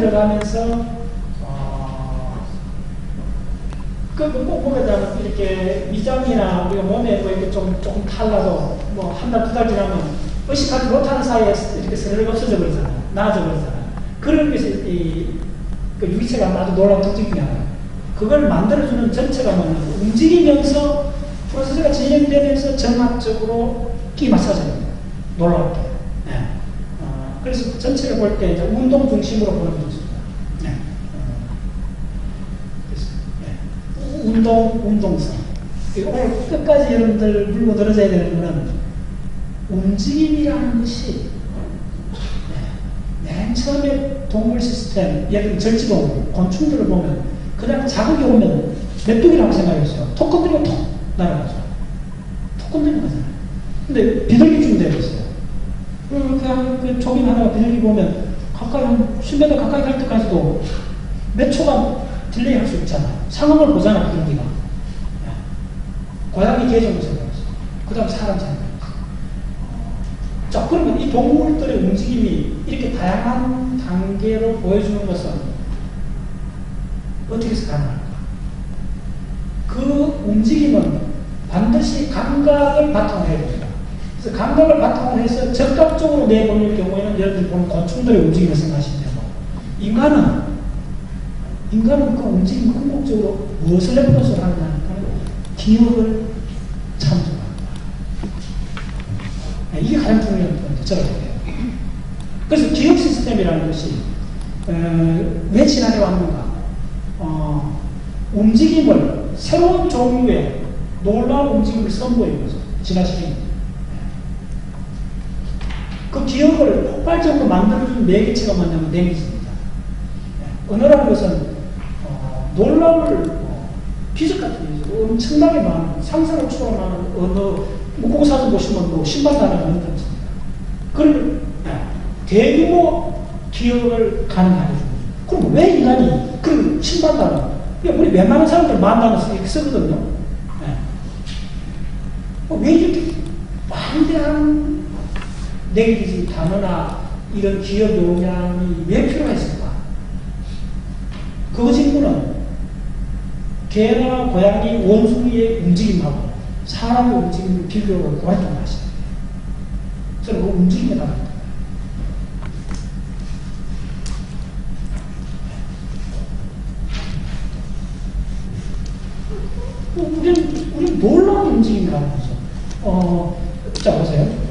들어가면서 어, 그 몸에다 이렇게 위장이나 우리가 몸에 뭐 이렇게 좀 조금 탈라도 뭐 한 달 두달 지나면 의식하지 못하는 사이에 이렇게 스르륵 없어져 버리잖아요. 나아져 버리잖아요. 그런 것이 이, 그 유기체가 아주 놀라운 특징이 하나예요. 그걸 만들어주는 전체가 뭐냐면 움직이면서 프로세스가 진행되면서 정합적으로 끼 맞춰져요. 놀랍게. 네. 어, 그래서 전체를 볼 때 이제 운동 중심으로 보는 거죠. 네. 어, 그래서, 네. 운동, 운동성. 오늘 끝까지 여러분들 물고 들어져야 되는 거는 움직임이라는 것이 네. 맨 처음에 동물 시스템, 예를 들어 절지동물, 곤충들을 보면 그냥 자극이 오면 메뚜기라고 생각했어요. 톡 건드리면 톡 날아가죠. 톡 건드리는 거잖아요. 근데 비둘기쯤 되어 있어요. 그냥 그 조긴 하나가 비둘기 보면 가까이 한 10m 가까이 갈 때까지도 몇 초간 딜레이 할 수 있잖아요. 상황을 보잖아, 비둘기가. 고양이 개 정도 생각했어요. 그 다음 사람 생각했어요. 자, 그러면 이 동물들의 움직임이 이렇게 다양한 단계로 보여주는 것은 어떻게 해서 가능할까? 그 움직임은 반드시 감각을 바탕으로 해야 됩니다. 그래서 감각을 바탕으로 해서 적극적으로 내보낼 경우에는 들어 보면 곤충들의 움직임을 생각하시면 되고 인간은 인간은 그 움직임 궁극적으로 무엇을 내보내서 하느냐니까 기억을 참조합니다. 네, 이게 가장 중요한 포인트, 돼요. 그래서 기억 시스템이라는 것이 어, 왜 지난해 왔는가? 어, 움직임을 새로운 종류의 놀라운 움직임을. 지난 시간에. 그 기억을 폭발적으로 만들어주는 매개체가 뭐냐면 랭귀지입니다. 언어라는 것은 어, 놀라움을 어, 비적 같은 게 엄청나게 많은 상상을 초월하는 언어 국어사전 보시면 뭐 신발 단어가 언어 있습니다. 그러면 대규모 기억을 가능하게 줍니다. 그럼 왜 인간이 그 신발 단어 우리 웬만한 사람들 만 단어 쓰거든요. 네. 어, 왜 이렇게 방대한 내기지 단어나 이런 기억 용량이 왜 필요했을까? 그 질문은 개나 고양이 원숭이의 움직임하고 사람의 움직임을 비교를 고안좀 하시요 저는 그 움직임에 나갑니다. 우리는, 우리 놀라운 움직임이라는 거죠. 어, 자, 보세요.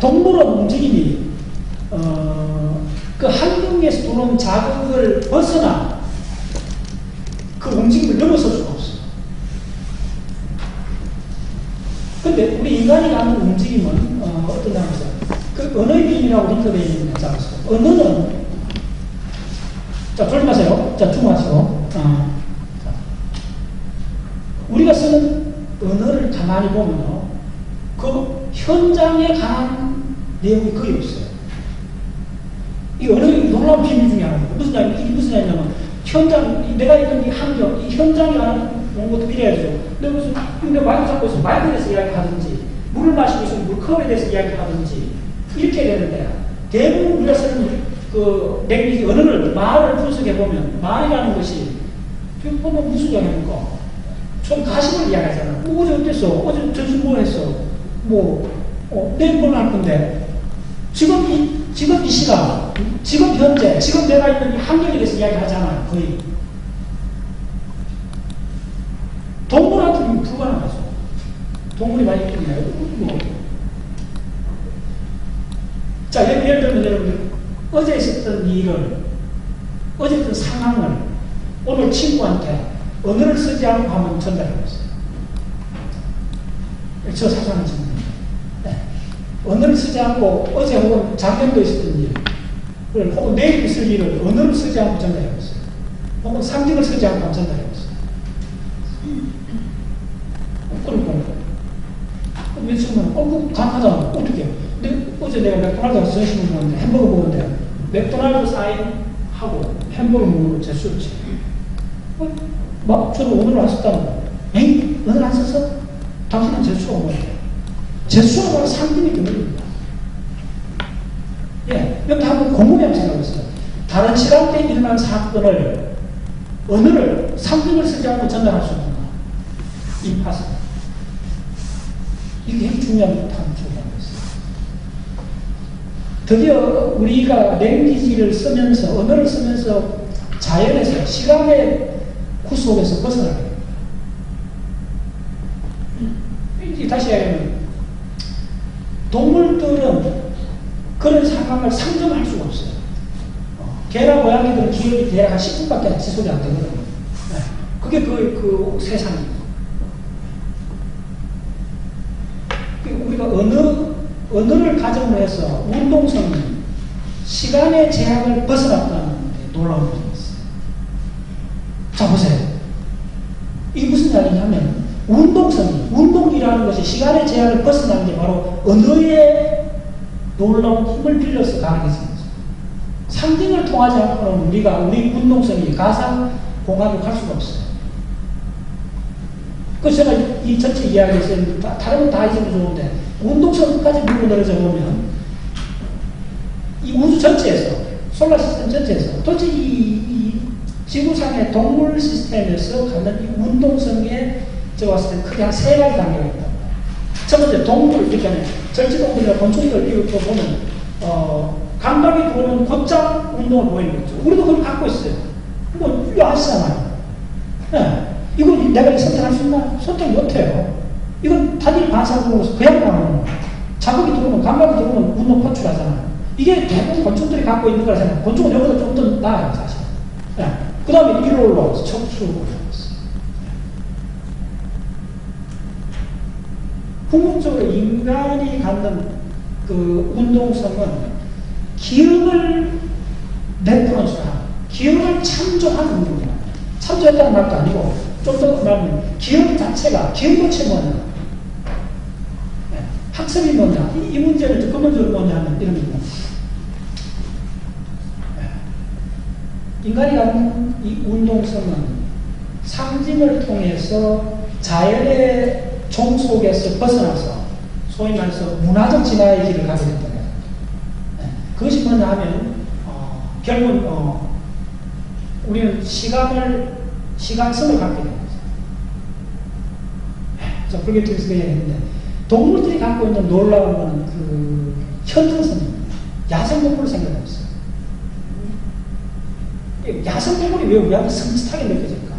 동물은 움직임이, 어, 그 환경에서 들어온 자극을 벗어나 그 움직임을 넘어설 수가 없어요. 근데 우리 인간이 하는 움직임은, 어, 어떤 장면에서 그 언어의 비밀이라고 링크되어 있는 장면에서 언어는, 자, 조심하세요. 자, 주목하시고. 어. 우리가 쓰는 언어를 가만히 보면요. 그 현장에 관한 내용이 거의 없어요. 이 언어의 놀라운 비밀 중에 하나입니다. 무슨 말, 이게 무슨 말이냐면, 현장, 내가 있는 이 환경, 이 현장에 관한 것도 필요해야죠. 내가 무슨, 내가 마이크 잡고 있으면 마이크에 대해서 이야기하든지, 물을 마시고 있으면 물컵에 대해서 이야기하든지, 이렇게 되는데, 대부분 우리가 쓰는 그, 랭귀지 언어를, 말을 분석해보면, 말이라는 것이, 보면 무슨 이야기입니까? 좀 가식을 이야기하잖아. 뭐 어제 어땠어? 어제 전술 뭐 했어? 뭐, 어, 내일 뭘할 건데? 지금 이, 지금 이 시간, 지금 현재, 지금 내가 있는 이 환경에 대해서 이야기하잖아요. 거의. 동물한테는 불가능하죠. 동물이 많이 있겠나요? 뭐. 자, 예를, 들면 여러분들, 어제 있었던 일을, 어제 있던 상황을 오늘 친구한테 언어를 쓰지 않고 하면 전달하고 있어요. 저 사장은 지금. 네. 언어를 쓰지 않고 어제 혹은 작년도 있었던 일, 혹은 내일 있을 일을 언어를 쓰지 않고 전달하고 있어요. 혹은 상징을 쓰지 않고 전달하고 있어요. 그러니까. 왼쪽은, 어, 뭐, 강하다. 어떻게. 근데 어제 내가 맥도날드 전시을 보는데, 햄버거 보는데, 맥도날드 사인하고 햄버거 먹는 거 재수없지. 어? 막 저는 오늘 왔었다는 거. 에이, 오늘 안 썼어? 당신은 재수가 뭐예 바로 상품이 되는 겁니다. 예, 여기 한번 곰곰이 한번 생각해보세요. 다른 시간대에 일어난 사건을 언어를 상징을 쓰지 않고 전달할 수 있는 임파서 이게 굉장히 중요한 단초라는 것이에요. 드디어 우리가 랭귀지를 쓰면서 언어를 쓰면서 자연에서 시간의 구속에서 벗어나게 됩니다. 다시 하면 동물들은 그런 상황을 상정할 수가 없어요. 어, 개나 고양이들은 기억이 대략 한 10분밖에 지속이 안 되거든요. 네. 그게 그, 그 세상이에요. 그 우리가 언어, 언어를 가정으로 해서 운동성이 시간의 제약을 벗어났다는 데 놀라운 점이 있어요. 자, 보세요. 이게 무슨 이야기냐면, 운동성이, 운동이라는 것이 시간의 제약을 벗어나는 게 바로 언어의 놀라운 힘을 빌려서 가능해진 거죠. 상징을 통하지 않고는 우리가, 우리 운동성이 가상 공간을 갈 수가 없어요. 그래서 제가 이 전체 이야기에서 다- 다른 건다 잊으면 좋은데 운동성까지 물고 늘어져 보면 이 우주 전체에서 솔라 시스템 전체에서 도대체 이, 이 지구상의 동물 시스템에서 갖는 이 운동성에 제가 봤을 때 크게 한 세 가지 단계가 있다. 첫 번째 동물 이렇게 하면 절지동물이나 곤충들 이렇게 보면 어, 감각이 들어오면 곧장 운동을 보이는 거죠. 우리도 그걸 갖고 있어요. 뭐 이거 아시잖아요. 네. 이걸 내가 선택할 수 있나? 선택 못 해요. 이건 단일 반사적으로 그냥 나오는 거예요. 자극이 들어오면, 감각이 들어오면 운동 포출하잖아요. 이게 대부분 곤충들이 갖고 있는 거라잖아요. 곤충은 여기서 좀더 나아요, 사실. 네. 그 다음에 위로 올라와서 척추로 올라왔어요. 궁극적으로 인간이 갖는 그 운동성은 기억을 내포는 수단, 기억을 참조하는 운동이야. 참조했다는 말도 아니고, 좀 더 말하면, 기억 자체가, 기억 자체 뭐냐. 네. 학습이 뭐냐. 이, 이 문제는 좀 근본적으로 뭐냐 하면 이런 겁니다. 네. 인간이 갖는 이 운동성은 상징을 통해서 자연의 종 속에서 벗어나서 소위 말해서 문화적 진화의 길을 가게 된다. 네. 그것이 뭐냐 하면 어, 결국은 어, 우리는 시간을 시간성을 갖게 되는 거죠. 저 불교 쪽에서 그 얘기했는데 동물들이 갖고 있는 놀라운 그 현상성입니다. 야생 동물을 생각해봤어요. 야생 동물이 왜 우리한테 섬찟하게 느껴질까?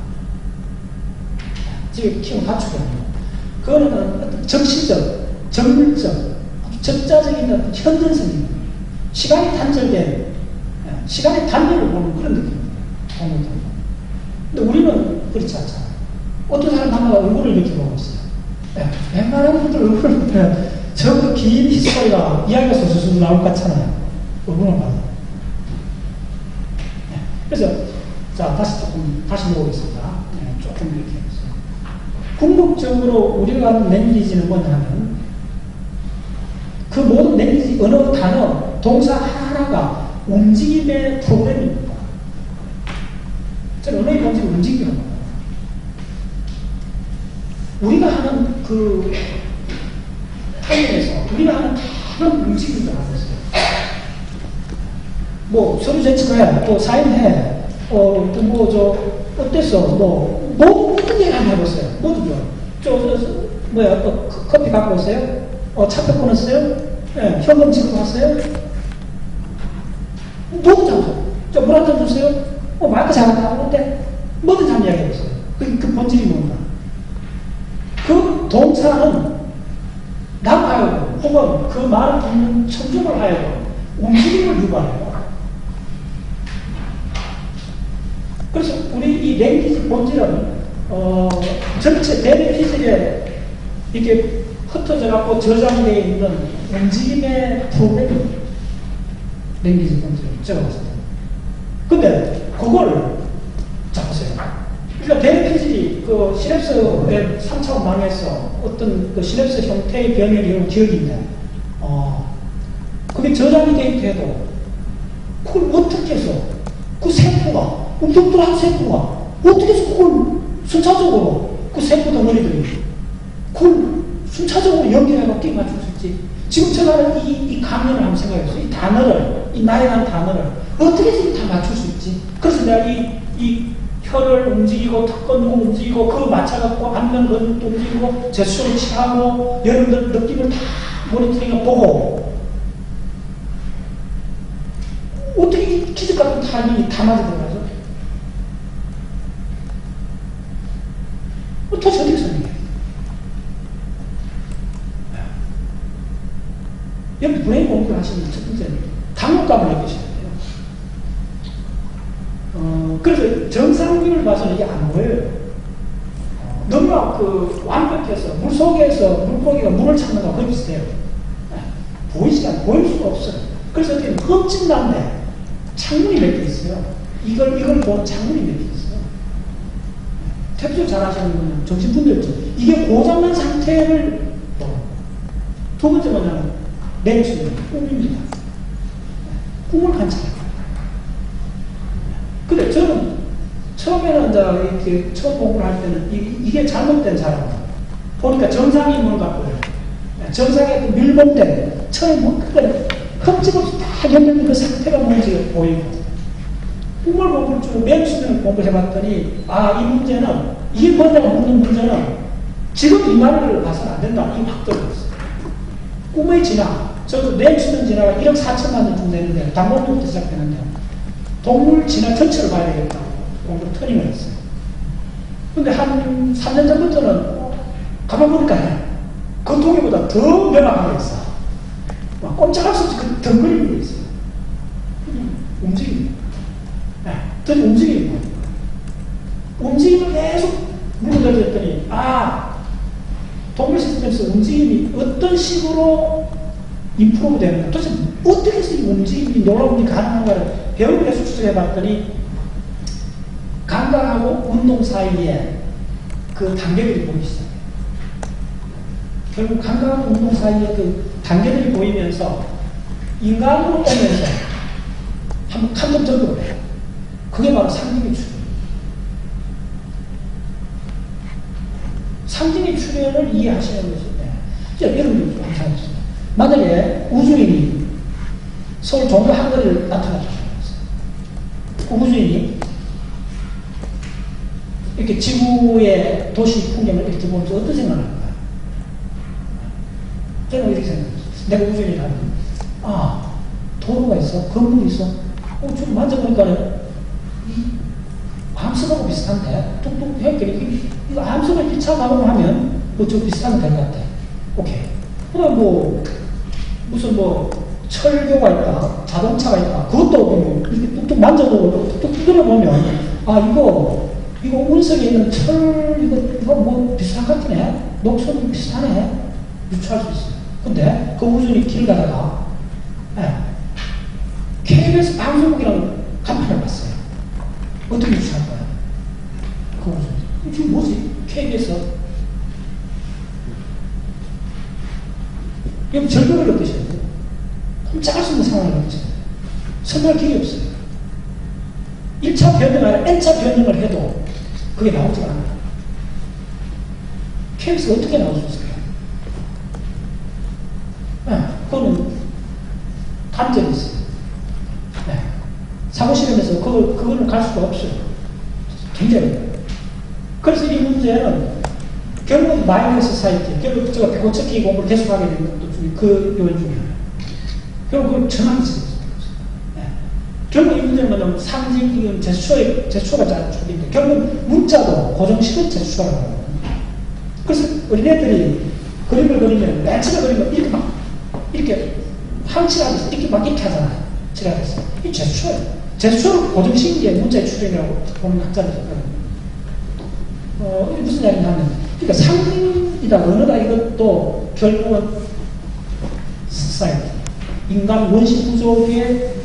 집에 키우는 가축이 아니고 그거는 어떤 정신적, 정물적, 적자적인 어떤 현전성입니다. 시간이 단절된, 시간의 단절을 보는 그런 느낌입니다. 근데 우리는 그렇지 않잖아요. 어떤 사람 하나가 얼굴을 이렇게 보고 있어요. 예, 웬만한 분들 얼굴을 보면 저그 긴 히스토리가 이야기가 소소소 나올 것 같잖아요. 얼굴만 봐도. 예, 그래서, 자, 다시 조금, 다시 모으겠습니다. 예, 조금 이렇게. 궁극적으로 우리가 하는 랭귀지는 뭐냐 하면 그 모든 랭귀지, 언어, 단어, 동사 하나가 움직임의 프로그램입니다. 저는 언어의 방식을 움직이는 거예요. 우리가 하는 그 타임에서 우리가 하는 다른 움직임을 하고 있어요. 뭐 서류 제출해, 또 사인해, 어, 또뭐저 어땠어, 뭐 모든 얘기 한번 해보세요. 모든 거. 저, 저, 저 뭐야, 또 커- 커피 갖고 오세요? 어, 차표 끊었어요? 예, 현금 지급하세요? 모든 장소. 저물 한 잔 주세요? 어, 마이크 잘 나오는데 뭐든 참 이야기해보세요. 그, 그 본질이 뭔가. 그 동사는 나하여 혹은 그 말을 듣는 청중을 하여 움직임을 유발해요. 그래서 우리 이 랭귀지 본질은 어, 전체 대대 피질에 이렇게 흩어져 갖고 저장되어 있는 움직임의 프로그램입니다. 랭귀지 본질 제가 봤을 때. 근데 그걸 자 보세요. 그러니까 대피질이 그 시냅스의 3차원 망에서 어떤 그 시냅스 형태의 변형이 이런 기억인데, 어, 그게 저장이 돼 있대도 그걸 어떻게 해서 그 세포가 움동들한 세포가 어떻게 해서 그걸 순차적으로 그 세포 덩어리들이 그걸 순차적으로 연결해서 끼 맞출 수 있지. 지금 제가 이, 이 강연을 한번 생각해보세요. 이 단어를, 이 나이라는 단어를 어떻게 다 맞출 수 있지? 그래서 내가 이, 이 혀를 움직이고 턱건도 움직이고 그거 맞춰갖고 안면 근육도 움직이고 제수를 취하고 여러분들 느낌을 다 모니터링을 보고 어떻게 이 기적 같은 타이밍이 다 맞아 들어가죠? 어, 도대체 어떻게 설명해? 여러분 브레인 공부를 하시는 첫 번째는 당혹감을 느끼셔야 돼요. 어, 그래서 정상균을 봐서는 이게 안 보여요. 어, 너무 그 완벽해서 물 속에서 물고기가 물을 찾는 거의 비슷해요. 네, 보이지 않, 보일 수가 없어요. 그래서 어떻게 흠집난데 창문이 몇 개 있어요. 이걸 이걸 보는 창문이 몇 개 있어요. 태투 잘 하시는 분은 정신분들죠. 이게 고장난 상태를 또. 두 번째 뭐냐면 맹수는 꿈입니다. 꿈을 관찰해요. 근데 저는 처음에는 이제 이렇게 처음 공부를 할 때는 이, 게 잘못된 사람. 보니까 정상이 뭘 갖고 그래요. 정상의 그 밀봉된 처음 뭐 그래 흠집없이 다 열려있는 그 상태가 뭔지 보이고 꿈을 보고 쭉 맹수는 공부해봤더니 아 이 문제는 이게 뭐냐고 묻는 문제는 지금 이 말을 봐서는 안 된다. 이확 들어갔어요. 꿈의 진화. 저도 맹수는 진화가 1억 4천만 원쯤 되는데 당번부터 시작되는데 동물 진화 전체를 봐야 되겠다고 공부를 터닝을 했어요. 근데 한 3년 전부터는 가만 보니까 겉통이보다 더 명확하게 했어. 막 꼼짝할 수 없이 그 덩그리는 게 있어요. 움직입니다. 네, 더 움직이는 거예요. 움직임을 계속 물어들었더니, 아, 동물 시스템에서 움직임이 어떤 식으로 인프로브 되는가, 도대체 어떻게 해서 이 움직임이, 놀라움이 가능한가를 배우기 위해서 추적해 봤더니, 감각하고 운동 사이에 그 단계들이 보이기 시작해요. 결국 감각하고 운동 사이에 그 단계들이 보이면서 인간으로 오면서 한번 감정적으로 해요. 그게 바로 상징의 출현. 상징의 출현을 이해하시는 것인데, 자, 여러분들 감사합니다. 만약에 우주인이 서울 종로 한거리를 나타나셨어요. 그 우주인이 이렇게 지구의 도시 풍경을 이렇게 보면서 어떤 생각을 할까요? 저는 이렇게 생각했어요. 내가 우주인이 가면, 아, 도로가 있어? 건물이 있어? 어, 좀 만져보니까는, 암석하고 비슷한데? 뚝뚝 해니까 이거 암석을 기차 가공 하면, 뭐, 저 비슷하면 될 것 같아. 오케이. 그럼 뭐, 무슨 뭐, 철교가 있다, 자동차가 있다, 그것도 뭐, 이렇게 뚝뚝 만져보고, 뚝뚝 두드려보면, 아, 이거, 이거 운석에 있는 철, 이거, 이거 뭐 비슷한 것 같네? 녹슨 비슷하네? 유추할 수 있어요. 근데 그 우준이 길 가다가, 네. KBS 방송국이라는 간판을 봤어요. 어떻게 유추할 거야? 그 우준이. 지금 뭐지? KBS. 그럼 절벽을 느끼셔야 돼요. 꼼짝할 수 있는 상황을 느끼셔야 돼요. 설명할 길이 없어요. 1차 변형 아니라 N차 변형을 해도 그게 나오지가 않아요. KBS가 어떻게 나올 수 있을까요? 네, 그거는 단점이 있어요. 네. 사무실에서 그걸, 그거는 갈 수가 없어요. 굉장히. 그래서 이 문제는 결국 마이너스 사이트, 결국 제가 배고척기 공부를 계속하게 된 것도 중에 그 요인 중에 하나예요. 결국 그걸 전환이 있어요. 네. 결국 이 문제는 뭐냐면 상징, 이건 제수초의, 제수초가 쪽인데 결국 문자도 고정식은 제수초라고 하거든요. 그래서 어린애들이 그림을 그리면 맨 처음에 그리면 이렇게 막 이렇게 항칠하면서 이렇게 막 이렇게 하잖아요. 칠하면서. 이 제수초예요. 제수초를 고정식인 게 문자의 출현이라고 보는 학자들이 있거든요. 어, 무슨 이야기냐면, 그러니까 상징이다, 언어다 이것도 결국은 사이트, 인간 원시 구조의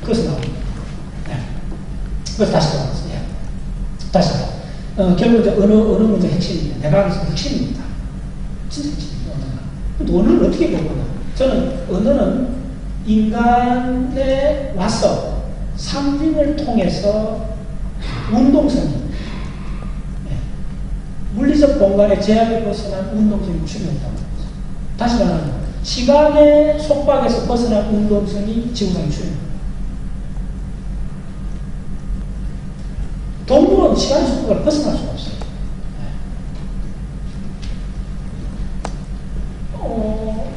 그것을 나옵니다. 네. 그래서 다시 돌아가겠습니다. 다시 돌아. 어, 결국 이제 언어, 언어 문제 핵심입니다. 내가 하는 핵심입니다. 진짜 핵심입니다. 언어가. 언어를 어떻게 볼 거냐? 저는 언어는 인간에 와서 상징을 통해서 운동성이 네. 물리적 공간의 제약을 벗어난 운동성이 출현했다고 합니다. 다시 말하면 시간의 속박에서 벗어난 운동성이 지구상의 추입니다. 동물은 시간의 속박을 벗어날 수가 없어요. 어,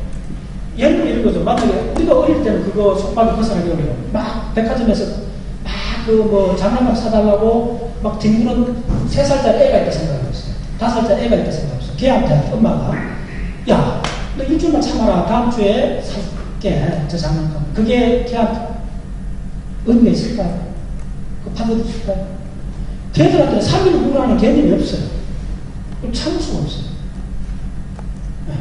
예를 들어 이런 거죠. 만약에 우리가 어릴 때는 그거 속박이 벗어나기 어려워요. 막 백화점에서 막 그 뭐 장난감 사달라고 막 뒹구는 세 살짜리 애가 있다 생각해보세요. 다섯 살짜리 애가 있다 생각해보세요. 걔한테 엄마가 야, 너 일주일만 참아라. 다음 주에 살게 저 장난감. 그게 걔한테 의미가 있을까요? 그 판단이 있을까요? 걔들한테는 3일을 구라는 개념이 없어요. 참을 수가 없어요. 네.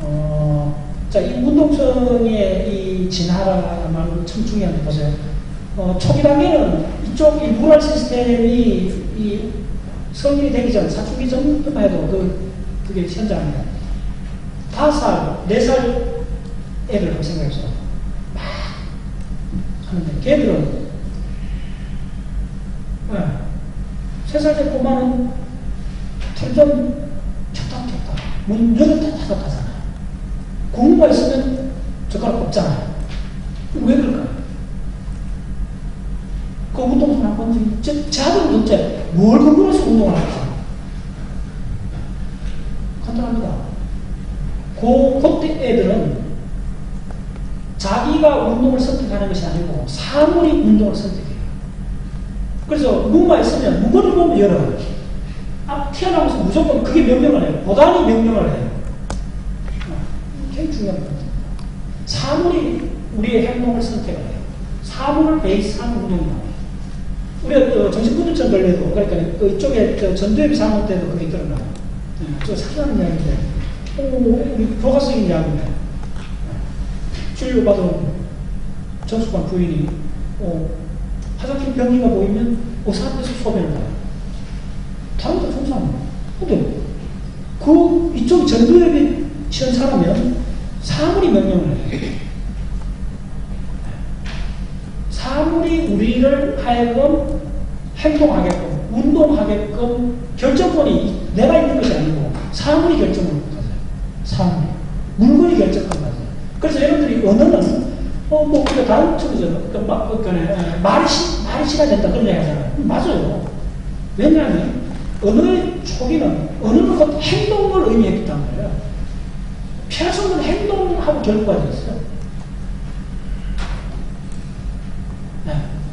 어, 자, 이 운동성의 이 진화라는 참 중요한데 보세요. 어, 초기 단계는 이쪽 이 무랄 시스템이 이 성인이 되기 전, 사춘기 전만 해도 그, 그게 현장입니다. 다섯 살, 네 살 애들 한번 생각해보세요. 막 하는데, 걔들은, 네. 세살 때 꼬마는 털좀 쳤다 문 열었다 닫았다 하잖아요. 공부가 있으면 젓가락 없잖아요. 왜 그럴까요? 그 운동선 한 번지, 제, 제 아들은 도대체 뭘 근거해서 운동을 할까? 간단합니다. 고, 그때 애들은 자기가 운동을 선택하는 것이 아니고 사물이 운동을 선택해요. 그래서 문만 있으면 문건을 보면 열어요. 아, 태어나면서 무조건 그게 명령을 해요. 보단이 명령을 해요. 어, 굉장히 중요한 겁니다. 사물이 우리의 행동을 선택을 해요. 사물을 베이스한 운동이 나와요. 우리가 그 정신분열증 걸려도, 그러니까 그 이쪽에 저 전두엽이 상할 때도 그게 드러나요. 네, 저 사소한 이야기인데, 오, 우리 교과서인 이야기인데, 네. 진료받은 정수관 부인이, 어, 화장실 병리가 보이면 의사한테서 소변을 봐요. 다른 거 정상이에요. 근데 그 이쪽 전두엽이 시원찮으면 사물이 명령을 해요. 사물이 우리를 하여금 행동하게끔, 운동하게끔 결정권이 내가 있는 것이 아니고 사물이 결정을 가져요. 사물이. 물건이 결정권 가져요. 그래서 여러분들이 언어는 어, 뭐, 우리가 다른 쪽이죠. 그, 막, 그, 그, 말이, 시, 말이 시간 된다. 그런 얘기 하잖아요. 맞아요. 왜냐하면, 언어의 초기는, 언어는 곧 행동을 의미했기 때문에, 표현성은 행동하고 결과가 있어요. 네.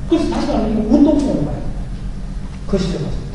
그래서 다시 말하면, 운동성으로 봐요. 가서.